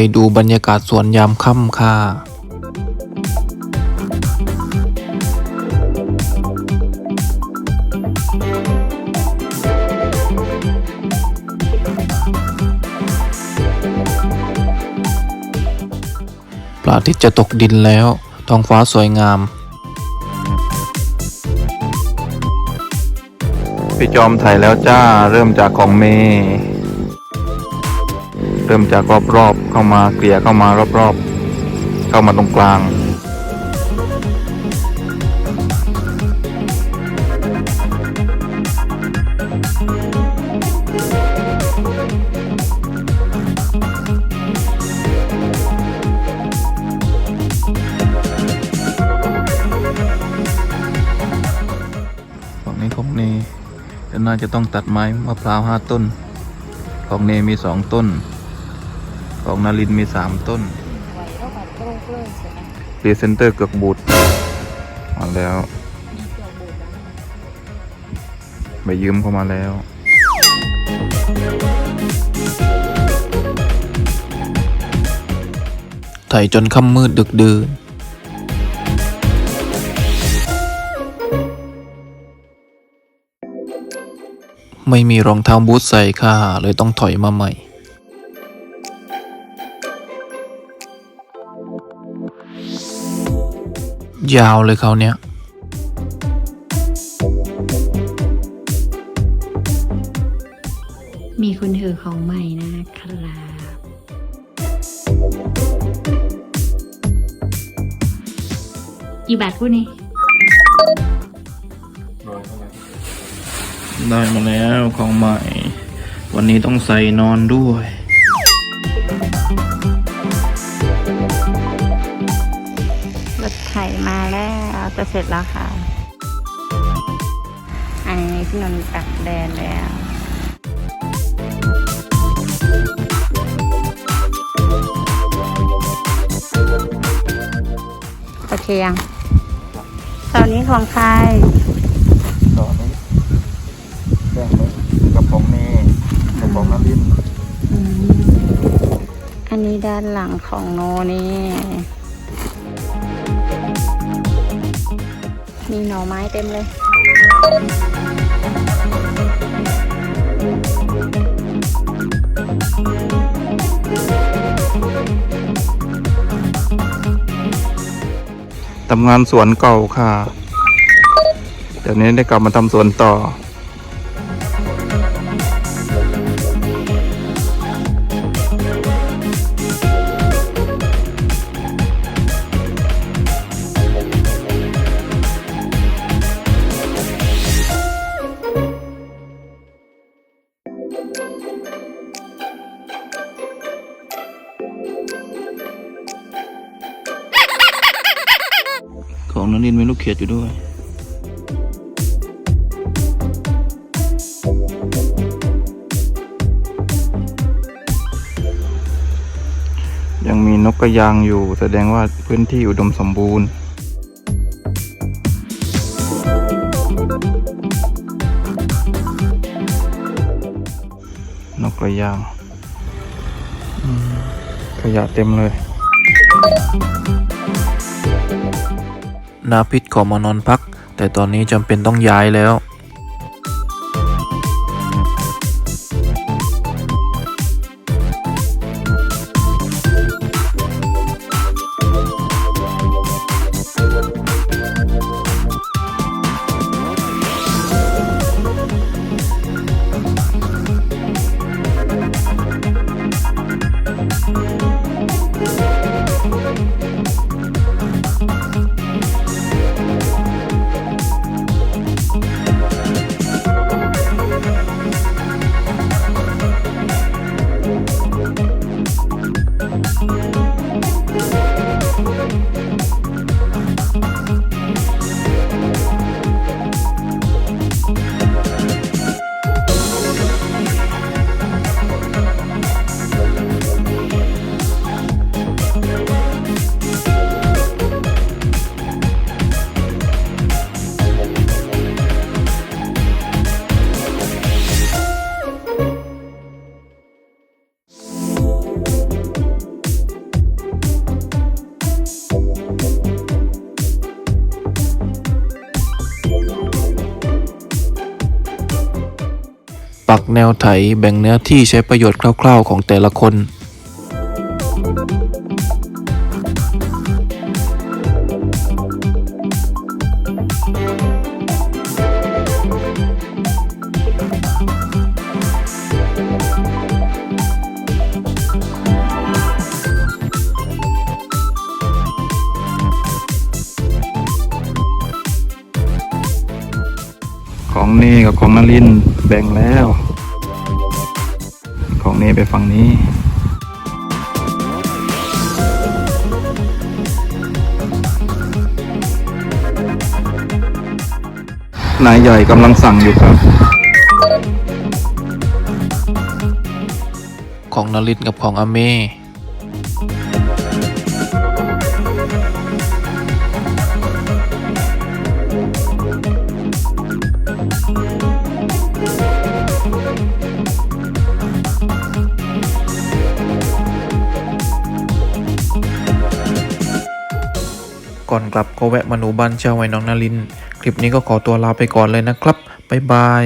ไปดูบรรยากาศสวนยามค่ำค่ะพระอาทิตย์จะตกดินแล้ว ท้องฟ้าสวยงาม พี่จอมถ่ายแล้วจ้าเริ่มจากของเม เริ่มจากรอบๆเข้ามาเกลี่ยเข้ามารอบๆ เข้ามาตรงกลางฝั่งนี้ของเนยน่าจะต้องตัดไม้มะพร้าวห้าต้น ของเนมีสองต้น ของนารินมีสามต้นไหวแล้วแบบโปร่งเปล่งเสร็จแล้วพรีเซนเตอร์เกือกบูดมาแล้ว มีเกลือบูดแล้วไปยืมเข้ามาแล้ว ไถจนค่ำมืดดึกดื่น ไม่มีรองเท้าบูทใส่ค่ะเลยต้องถอยมาใหม่ ยาวเลยเขาวเนี้ยมีคนถือของใหม่นะครับอีบัตรพูดนี่ได้มาแล้วของใหม่ วันนี้ต้องใส่นอนด้วย รถไถมาแล้วจะเสร็จแล้วค่ะ อันนี้พี่นนท์ตักแดนแล้วโอเคยังตอนนี้ของใครต่อนี้แบ่งไว้กับของเนกับของนารินอืมอันนี้ด้านหลังของโนนี่ มีหน่อไม้เต็มเลย ทำงานสวนเก่าค่ะ เดี๋ยวนี้ได้กลับมาทำสวนต่อ ของนันนินมีลูกเขียดอยู่ด้วยยังมีนกกระยางอยู่ แสดงว่าพื้นที่อุดมสมบูรณ์ นกกระยางขยะเต็มเลย นาพิษขอมานอนพัก แต่ตอนนี้จำเป็นต้องย้ายแล้ว ปักแนวไถแบ่งเนื้อที่ใช้ประโยชน์คร่าวๆ ของแต่ละคน ของเนกับของนลินแบ่งแล้ว ของเนไปฝั่งนี้นายใหญ่กำลังสั่งอยู่ครับ ของนลินกับของอเม ก่อนกลับก็แวะมาหนูบ้านเช่าไว้น้องนาริน คลิปนี้ก็ขอตัวลาไปก่อนเลยนะครับ บ๊ายบาย